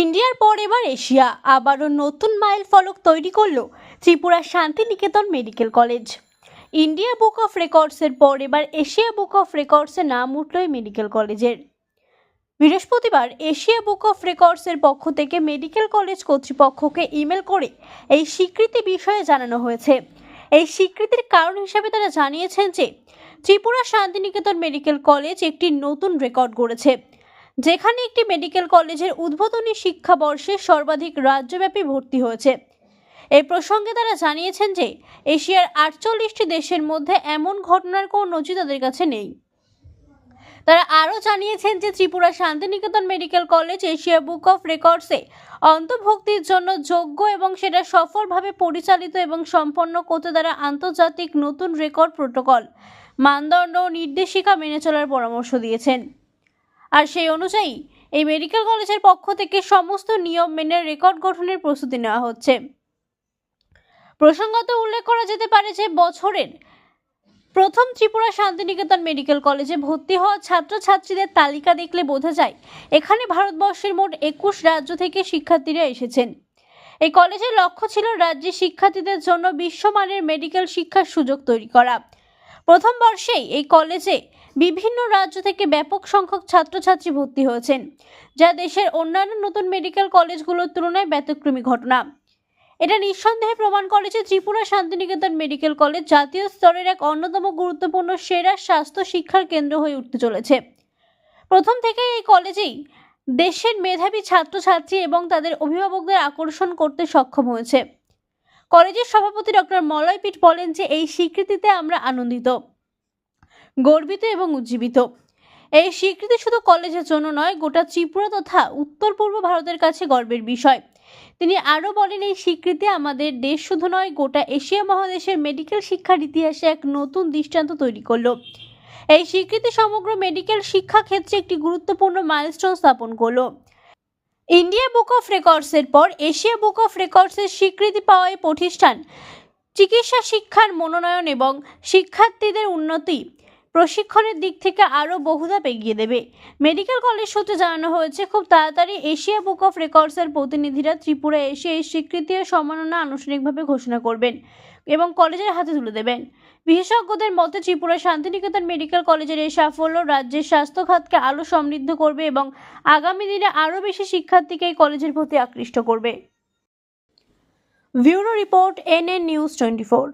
ইন্ডিয়ার পর এবার এশিয়া। আবারও নতুন মাইল ফলক তৈরি করল Tripura Santiniketan medical college. India book of রেকর্ডসের পর এবার এশিয়া বুক অফ রেকর্ডসে নাম উঠল এই মেডিকেল কলেজের। বৃহস্পতিবার এশিয়া বুক অফ রেকর্ডসের পক্ষ থেকে মেডিকেল কলেজ কর্তৃপক্ষকে ইমেল করে এই স্বীকৃতি বিষয়ে জানানো হয়েছে। এই স্বীকৃতির কারণ হিসেবে তারা জানিয়েছেন যে, ত্রিপুরা শান্তিনিকেতন মেডিকেল কলেজ একটি নতুন রেকর্ড গড়েছে। যেখানে একটি মেডিকেল কলেজের উদ্বোধনী শিক্ষাবর্ষে সর্বাধিক রাজ্যব্যাপী ভর্তি হয়েছে। এই প্রসঙ্গে তারা জানিয়েছেন যে, এশিয়ার আটচল্লিশটি দেশের মধ্যে এমন ঘটনার কোনো নজির তাদের কাছে নেই। তারা আরও জানিয়েছেন যে, Tripura Santiniketan medical college Asia book of রেকর্ডসে অন্তর্ভুক্তির জন্য যোগ্য এবং সেটা সফলভাবে পরিচালিত এবং সম্পন্ন করতে তারা আন্তর্জাতিক নতুন রেকর্ড প্রোটোকল, মানদণ্ড ও নির্দেশিকা মেনে চলার পরামর্শ দিয়েছেন। আর সেই অনুযায়ী, এই মেডিকেল কলেজের পক্ষ থেকে সমস্ত নিয়ম মেনে রেকর্ড গঠনের প্রস্তুতি নেওয়া হচ্ছে। প্রসঙ্গত উল্লেখ করা যেতে পারে যে, বছরের প্রথম ত্রিপুরা শান্তিনিকেতন মেডিকেল কলেজে ভর্তি হওয়া ছাত্রছাত্রীদের তালিকা দেখলে বোঝা যায়, এখানে ভারতবর্ষের মোট একুশ রাজ্য থেকে শিক্ষার্থীরা এসেছেন। এই কলেজের লক্ষ্য ছিল রাজ্যে শিক্ষার্থীদের জন্য বিশ্বমানের মেডিকেল শিক্ষার সুযোগ তৈরি করা। প্রথম বর্ষেই এই কলেজে বিভিন্ন রাজ্য থেকে ব্যাপক সংখ্যক ছাত্রছাত্রী ভর্তি হয়েছেন, যা দেশের অন্যান্য নতুন মেডিকেল কলেজগুলোর তুলনায় ব্যতিক্রমী ঘটনা। এটা নিঃসন্দেহে প্রমাণ করে যে ত্রিপুরা শান্তিনিকেতন মেডিকেল কলেজ জাতীয় স্তরের এক অন্যতম গুরুত্বপূর্ণ সেরা স্বাস্থ্য শিক্ষার কেন্দ্র হয়ে উঠতে চলেছে। প্রথম থেকেই এই কলেজেই দেশের মেধাবী ছাত্রছাত্রী এবং তাদের অভিভাবকদের আকর্ষণ করতে সক্ষম হয়েছে। কলেজের সভাপতি ডক্টর মলয় পিট বলেন যে এই স্বীকৃতিতে আমরা আনন্দিত। গর্বিত এবং উজ্জীবিত। এই স্বীকৃতি শুধু কলেজের জন্য নয়, গোটা ত্রিপুরা তথা উত্তর পূর্ব ভারতের কাছে গর্বের বিষয়। তিনি আরও বলেন, এই স্বীকৃতি আমাদের দেশ শুধু নয়, গোটা এশিয়া মহাদেশের মেডিকেল শিক্ষার ইতিহাসে এক নতুন দৃষ্টান্ত তৈরি করল। এই স্বীকৃতি সমগ্র মেডিকেল শিক্ষা ক্ষেত্রে একটি গুরুত্বপূর্ণ মাইলস্টোন স্থাপন করল। ইন্ডিয়া বুক অফ রেকর্ডসের পর এশিয়া বুক অফ রেকর্ডসের স্বীকৃতি পাওয়া এই প্রতিষ্ঠান চিকিৎসা শিক্ষার মনোনয়ন এবং শিক্ষার্থীদের উন্নতি প্রশিক্ষণের দিক থেকে আরও বহুধাপ এগিয়ে দেবে। মেডিকেল কলেজ সূত্রে জানানো হয়েছে, খুব তাড়াতাড়ি এশিয়া বুক অফ রেকর্ডসের প্রতিনিধিরা ত্রিপুরা এসে এই স্বীকৃতি ও সম্মাননা আনুষ্ঠানিকভাবে ঘোষণা করবেন এবং কলেজের হাতে তুলে দেবেন। বিশেষজ্ঞদের মতে, ত্রিপুরা শান্তিনিকেতন মেডিকেল কলেজের এই সাফল্য রাজ্যের স্বাস্থ্য খাতকে আরও সমৃদ্ধ করবে এবং আগামী দিনে আরও বেশি শিক্ষার্থীকে এই কলেজের প্রতি আকৃষ্ট করবে। Bureau report N NN news twenty four.